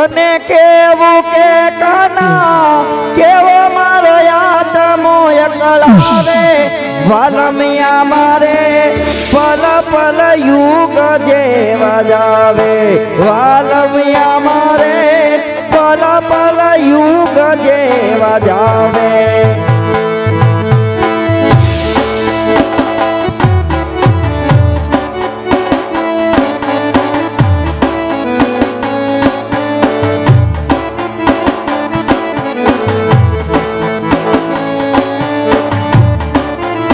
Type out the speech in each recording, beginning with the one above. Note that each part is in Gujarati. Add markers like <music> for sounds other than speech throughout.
અને કેવું કે કના? કેવો મારો યાતમો એકલા રે વલમિયા મારે પલ પલ યુગ જેવા જાવે. વાલમિયા મારે પલ પલ યુગ જેવા જાવે.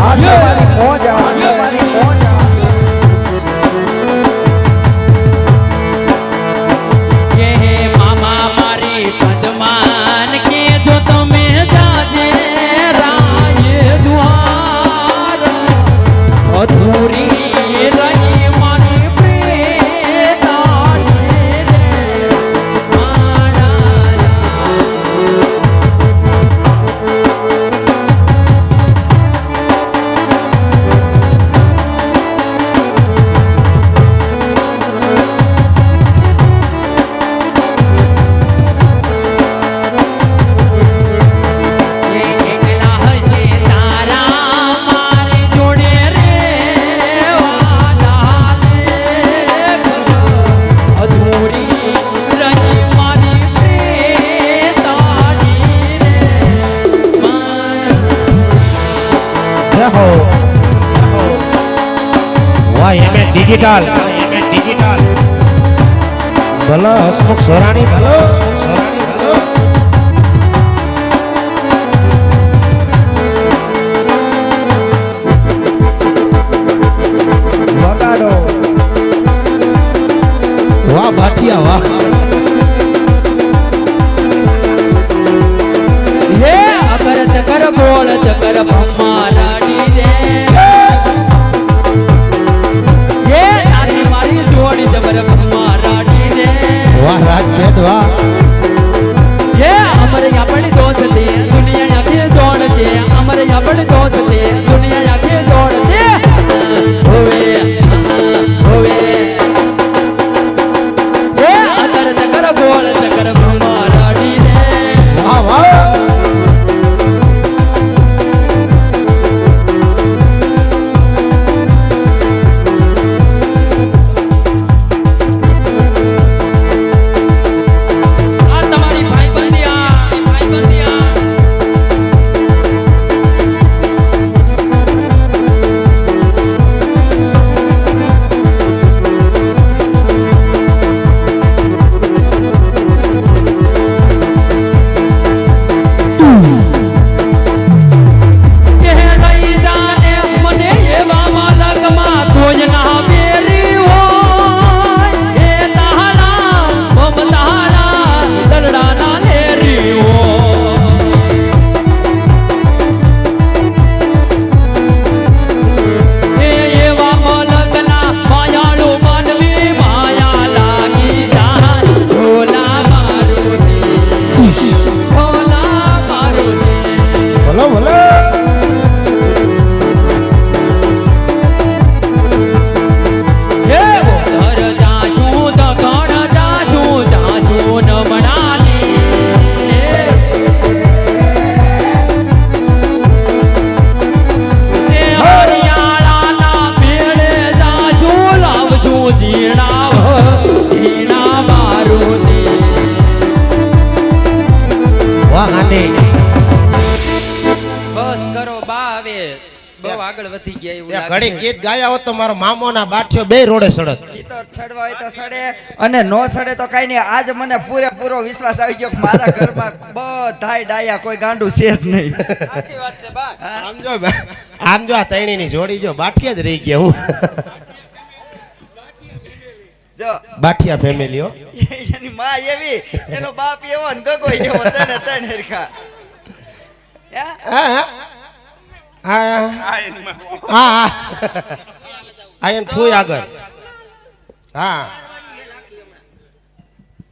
આ તમારી મોજ આવે એમએસ ડિજિટલ એમએસ ડિજિટલ ભલે હસમુખ સોરાણી ભલે સોરાણી ભલે વગાડો વાહ ભાટિયા વાહ. 我得。ઘડી ગીત ગાયા હોત તો મારો મામો ના બાઠિયો બે રોડે સડસ સડવા હોય તો સડે. અને નો સડે તો કઈ નહીં. આજ મને પૂરેપૂરો વિશ્વાસ આવી ગયો મારા ઘરમાં બધાય ડાયા કોઈ ગાંડું છે જ નહીં. સાચી વાત છે બા. આમ જો આમ જો આ તૈણીની જોડી જો બાઠિયા જ રહી ગયા હું. જો. બાઠિયા ફેમિલી હો. <laughs> એની માં એવી એનો બાપ એવો ને ગગો એવો તને તને હરખા. હા હા. હા હા. હા હા. એને ફૂઈ આગળ. હા.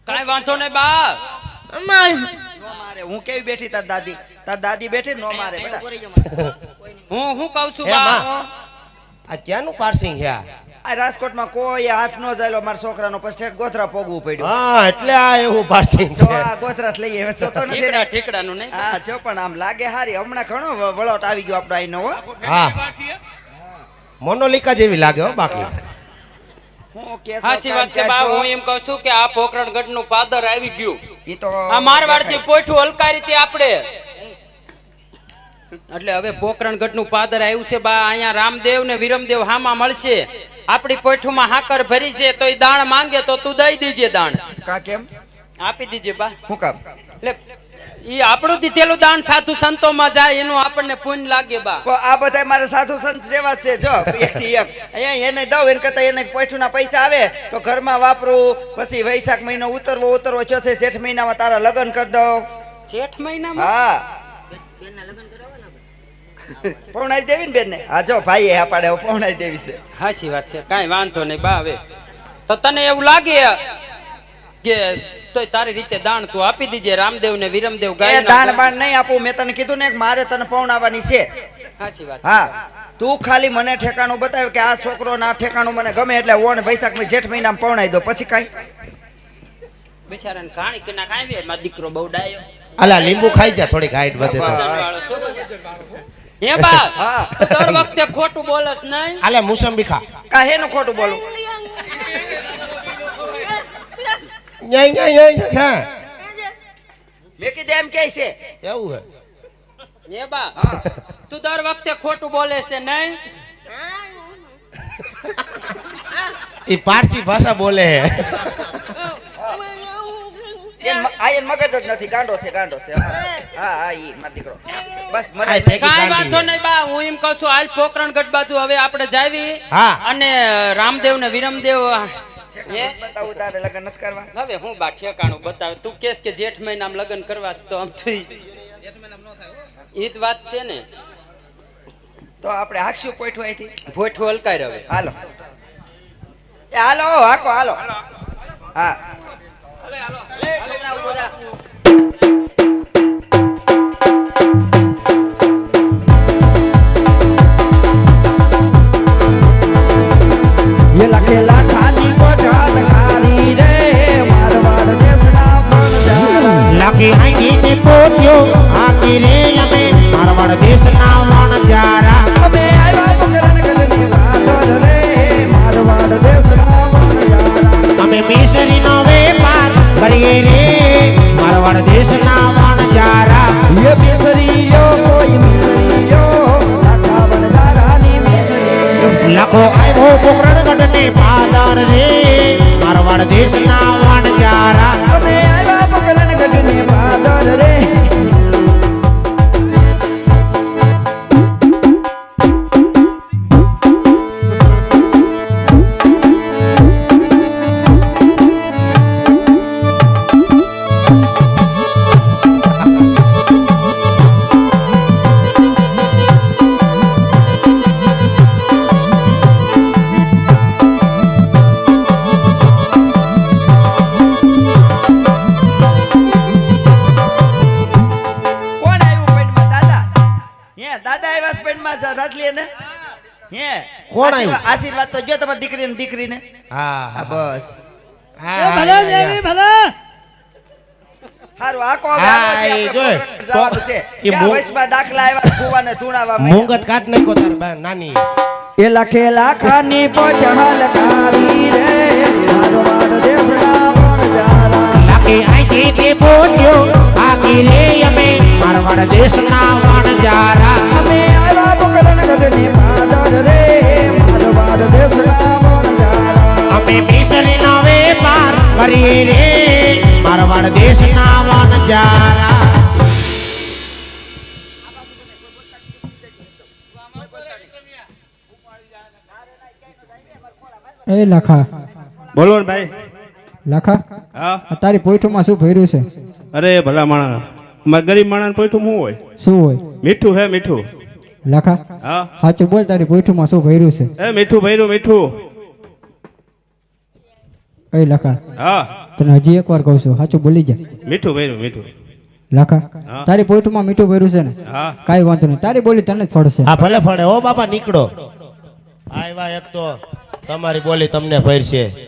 કાંઈ વાંધો નહીં બા. નો મારે. હું કેવી બેઠી તાર દાદી? તાર દાદી બેઠી નો મારે. <laughs> હું હું કહું છું બા આ ક્યાંનું પાર્સિંગ છે આ? આ રાજકોટમાં કોઈ હાથ નો જાયલો મારા છોકરાનો પછી ગોથરા પોગવું પડ્યું. હા એટલે આ એવું પાછી છે. આ જ લઈએ હવે જોતો નથી ઠીકડા ઠીકડાનું નહીં? હા જો પણ આમ લાગે હારી. હમણાં ઘણો વળોટ આવી ગયો આપણો આઈ નવો હા. મોનોલિકા જેવી લાગે હો બાકી. હું વાત છે બા? હું એમ કહું છું કે આ પોકરણગઢનું પાદર આવી ગયું. ઈ તો આ મારવાડથી પોઠું હલકારી થી આપણે એટલે હવે પોકરણગઢનું પાદર આવ્યું છે બા અહીંયા રામદેવ ને વિરમદેવ હામાં મળશે. આપણી પોઠું માં હાકર ભરી છે તો એ દાણ માંગે તો તું દઈ દીજે દાણ. કા કેમ? આપી દીજે બા. હું કામ? એટલે ઈ આપણું દીધેલું દાન સાધુ સંતો માં જાય એનું આપણને પુણ્ય લાગે બા. આ બધા મારે સાધુ સંત જેવા છે જો એક થી એક. અહીંયા એને દઉં એને કરતા એને ના પૈસા આવે તો ઘરમાં વાપરું પછી વૈશાખ મહિનો ઉતરવો ઉતરવો છે જેઠ મહિનામાં તારા લગ્ન કરી દઉં. જેઠ મહિનામાં? હા. પૌણાઈ દેવી ને બેન ને હા જો ભાઈ હા પાડે પૌણાઈ દેવી છે. હાચી વાત છે કાંઈ વાંધો નહીં બા હવે. તો તને એવું લાગે કે તોય તારી રીતે દાન તું આપી દીજે રામદેવ ને વિરમદેવ ગાય દાન બાણ નહીં આપું મેં તને કીધું ને મારે તને પૌણાવાની છે. હાચી વાત હા તું ખાલી મને ઠેકાણું બતાવ કે આ છોકરો ના ઠેકાણું મને ગમે એટલે ઓણ વૈશાખમાં જેઠ મહિનામાં પૌણાઈ દો પછી કઈ? બિચારાને કાણી કે ના કાંઈ દીકરો બહુ ડાયો. અલા લીંબુ ખાઈ જા થોડીક હાઈટ વધે તો? હે બા <laughs> દર વખતે ખોટું બોલસ નહીં? આલે મુસંબી ખા કાહેનું ખોટું બોલું? ન્યાય ન્યાય ન્યાય ખા મેં કીધું એમ કે છે. એવું હે. હે બા તું દર વખતે ખોટું બોલે છે નહીં? એ પારસી ભાષા બોલે હે. એન મ- આ એન મગજ જ નથી ગાંડો છે ગાંડો છે. હા હા ઈ મારો દીકરો. બસ મને ફેંકી વાંધો નહીં બા હું એમ કહું છું હાલ પોકરણગઢ બાજુ હવે આપણે જાવી હા. અને રામદેવ ને વિરમદેવ બતાવું તારે લગ્ન નથી કરવા? હવે હું બા ઠેકાણું બતાવે તું કેસ કે જેઠ મહિનામાં લગ્ન કરવા તો આમ થઈ. ઈ- જ વાત છે ને. તો આપણે હાકશું પોઠું અહીંથી? પોઠું હલકાય હવે. હાલો. એ હાલો હાકો હાલો. હા. છોકરા ઊભો થા. હે કોણ આવ્યું? આશીર્વાદ- તો જો તમારી દીકરીને દીકરીને. હા હા બસ. હાલો જે એ આપણે જોઈ. પોકરણ કીધી બોલ્યો આખી રે અમે મારવાડ દેશના વણજારા અમે આવ્યા તો કરણગઢની માદર રે મારવાડ દેશના વણજારા અમે મિસરીનો વેપાર કરીએ રે મારવાડ દેશના વણજારા એ લખા બોલો ભાઈ લખા? હા. તારી પોઈઠુમાં શું ભર્યું છે? અરે ભલા માણસ. મા ગરીબ માણસ પોઈઠું શું હોય? શું હોય? મીઠું હે મીઠું. લાખા? હા. સાચું બોલ તારી પોઈઠુમાં શું ભર્યું છે? એ મીઠું ભર્યું મીઠું. એ લખા. હા. તને હજી એકવાર કહું છું સાચું બોલી જા. મીઠું ભર્યું મીઠું. લખા તારી પોઈઠુમાં મીઠું ભર્યું છે ને? હા. કાઈ વાંધો નહીં. તારી બોલી તને જ ફળશે. હા ભલે ફળે. હો બાપા નીકળો. આવ્યા એક તો તમારી બોલી તમને ભરશે.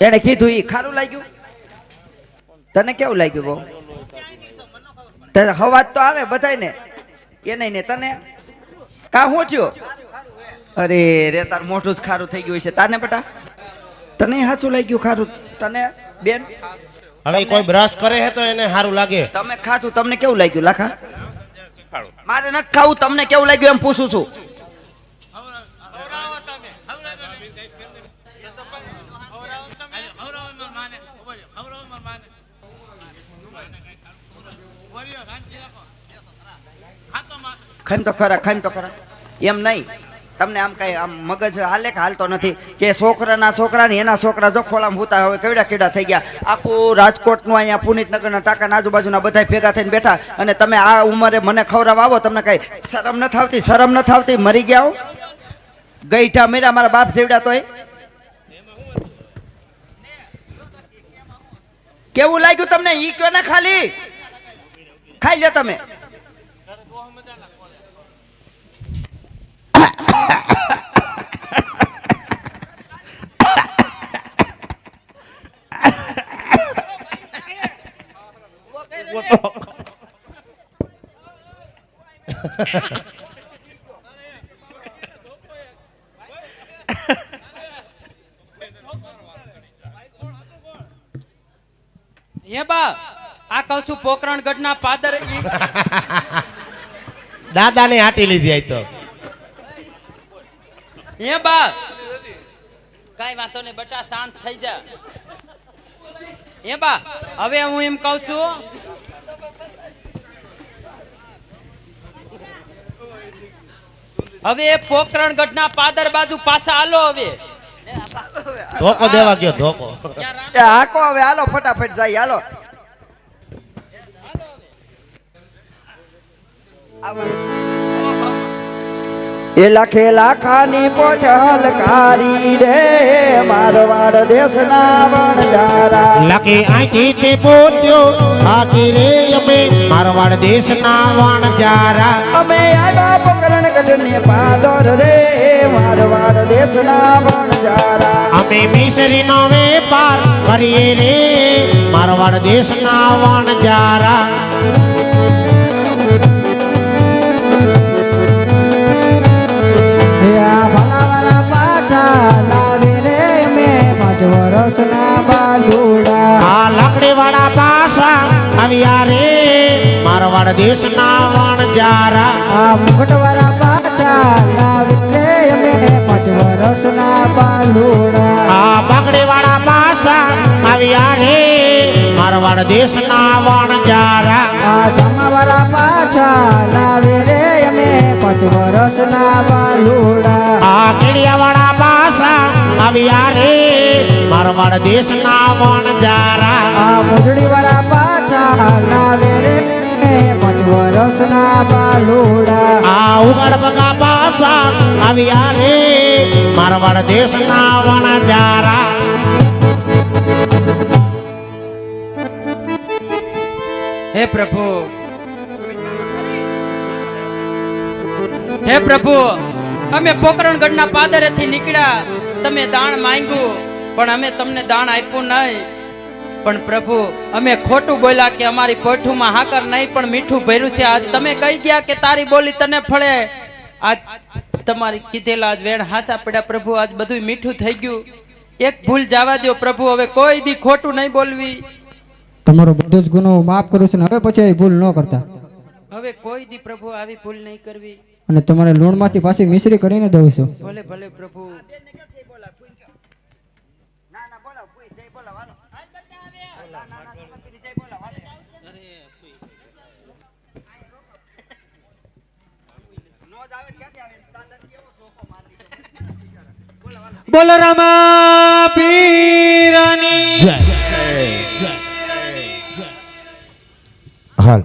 એને કીધું ઈ ખારું લાગ્યું. તને કેવું લાગ્યું બહુ? હવાજ તો આવે બધાય ને એને ને તને? કા હું થયો? અરે રે તાર મોઢું જ ખારું થઈ ગયું છે તાને બેટા? તને સાચું લાગ્યું ખારું? તને? બેન? હવે કોઈ બ્રશ કરે હે તો એને સારું લાગે. તમે ખાટું તમને કેવું લાગ્યું લાખા? મારે નથી ખાવું તમને કેવું લાગ્યું એમ પૂછું છું. ખાઈમ તો ખરા ખાઈમ તો ખરા. એમ નહીં. તમને આમ કઈ આમ મગજ હાલે કે હાલતો નથી? કે છોકરાના છોકરા ને એના છોકરા જો ખોળામાં હુતા હવે કેવડા કેવડા થઈ ગયા? આખું રાજકોટનું અહીંયા પુનિતનગરના ટાંકાના આજુબાજુના બધા ભેગા થઈને બેઠા અને તમે આ ઉંમરે મને ખવડાવવા આવો, તમને કઈ શરમ ન આવતી? શરમ ન આવતી? મરી ગયા ગઈઠા મેરા મારા બાપ જેવડા તો કેવું લાગ્યું તમને? ઈ કયો ને ખાલી? ખાઈ લો તમે. એ બા આ કહું છું પોકરણ ગઢના પાદર દાદાને હાટી લીધી આઈ તો. એ બા કઈ વાંધો નહીં બટા શાંત થઈ જા. એ બા હવે હું એમ કહું છું હવે એ પોકરણ ગઢના પાદર બાજુ પાછા આલો હવે. ધોકો દેવા ગયો ધોકો. એ હાકો હવે હાલો ફટાફટ જાય હાલો. એ લખેલા ખાની પોઠલ કારી રે મારવાડ દેશના વણજારા લખે આંખી તે પોત્યો આખી રે અમે મારવાડ દેશના વણજારા અમે આવ્યા પકરણ ગઢને પાદર રે મારવાડ દેશના વણજારા અમે મિસરીનો વેપાર કરીએ રે મારવાડ દેશના વણજારા લાવે રે મેં પાંચ વર્ષના બાલુડા. આ લાકડી વાળા પાસા આવ્યા રે. મારવાડ દેશના વણજારા આ મુકટવાળા પાછા લાવે રે મેં પાંચ વર્ષના બાલુડા. આ પકડી વાળા પાસા આવ્યા રે. મારવાડ દેશના વણજારા આ જમાવાળા પાછા લાવે રે અમે પાંચ વર્ષના બાલુડા. આ કેડિયા વાળા પાસા આવ્યા રે. મારવાડ દેશના વણજારા આ મોજડી વાળા પાછા લાવે રે. પાંચ વર્ષના બાલુડા. આ ઉગડ બગા પાસા આવ્યા રે. મારવાડ દેશના વણજારા હે પ્રભુ. હે પ્રભુ. અમે પોકરણગઢના પાદરેથી નીકળ્યા. તમે દાણ માંગ્યું, પણ અમે તમને દાણ આપ્યું નહીં. પણ પ્રભુ, અમે ખોટું બોલ્યા કે અમારી પોઠુમાં હાકર નહીં, પણ મીઠું ભર્યું છે. આજ તમે કહી ગયા કે તારી બોલી તને ફળે. આજ તમારી કીધેલા આજ વેણ હાસા પડ્યા પ્રભુ, આજ બધું મીઠું થઈ ગયું. એક ભૂલ જવા દો પ્રભુ, હવે કોઈ દી ખોટું નહીં બોલવી. તમારો બધો જ ગુનો માફ કરું છું હવે પછી ભૂલ ન કરતા. હવે કોઈ દી પ્રભુ આવી ભૂલ નહીં કરવી. અને તમારે લૂણમાંથી પાછી મિશ્રી કરીને દઉં છું. ભલે ભલે પ્રભુ. બોલો રામા પીરની. જય જય જય હાલ.